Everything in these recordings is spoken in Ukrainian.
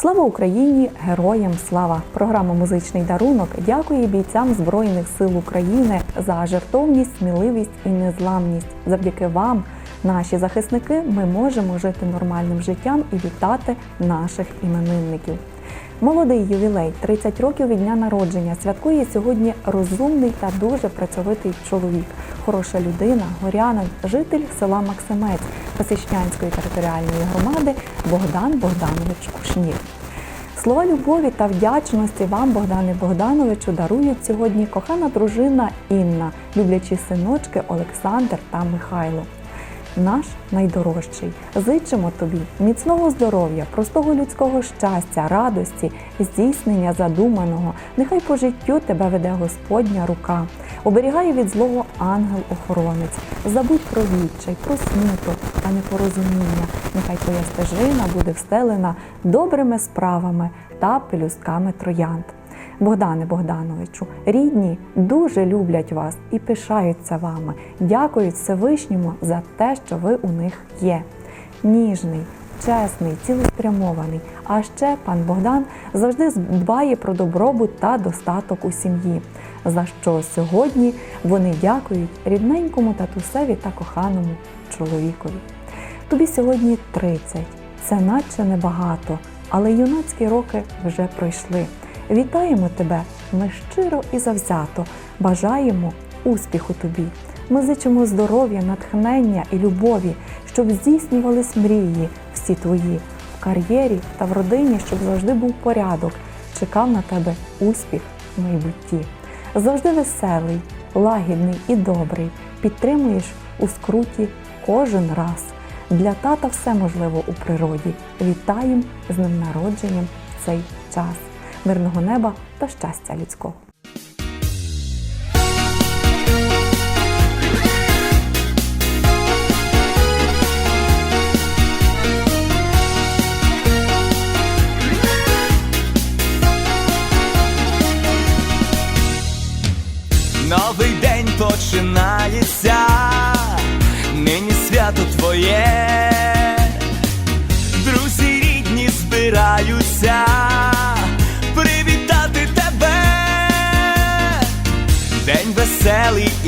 Слава Україні! Героям слава! Програма Музичний дарунок дякує бійцям Збройних сил України за жертовність, сміливість і незламність. Завдяки вам, наші захисники, ми можемо жити нормальним життям і вітати наших іменинників. Молодий ювілей 30 років від дня народження святкує сьогодні розумний та дуже працьовитий чоловік, хороша людина, горянин, житель села Максимець Пасічнянської територіальної громади Богдан Богданович Кушнір. Слова любові та вдячності вам, Богдане Богдановичу, дарують сьогодні кохана дружина Інна, люблячі синочки Олександр та Михайло. Наш найдорожчий. Зичимо тобі міцного здоров'я, простого людського щастя, радості, здійснення задуманого. Нехай по життю тебе веде Господня рука, оберігає від злого ангел-охоронець. Забудь про відчай, про смуток та непорозуміння. Нехай твоя стежина буде встелена добрими справами та пелюстками троянд. Богдане Богдановичу, рідні дуже люблять вас і пишаються вами. Дякують Всевишньому за те, що ви у них є. Ніжний, чесний, цілеспрямований. А ще пан Богдан завжди дбає про добробут та достаток у сім'ї, за що сьогодні вони дякують рідненькому татусеві та коханому чоловікові. Тобі сьогодні 30. Це наче небагато, але юнацькі роки вже пройшли. Вітаємо тебе! Ми щиро і завзято бажаємо успіху тобі. Ми зичимо здоров'я, натхнення і любові, щоб здійснювались мрії всі твої в кар'єрі та в родині, щоб завжди був порядок, чекав на тебе успіх в майбутті. Завжди веселий, лагідний і добрий. Підтримуєш у скруті кожен раз. Для тата все можливо у природі. Вітаєм з ним народженням цей час мирного неба та щастя людського. Новий день починається, нині свято твоє, друзі рідні збираються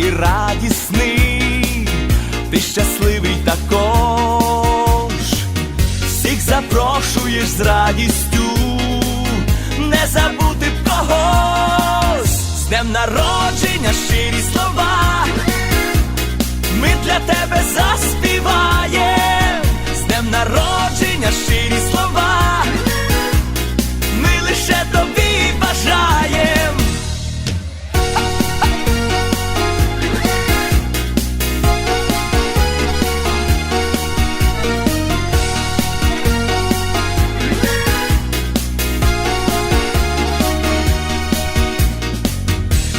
і радісний, ти щасливий також, всіх запрошуєш з радістю, не забути б когось, з днем народження щирі слова, ми для тебе заспіваєм,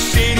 народження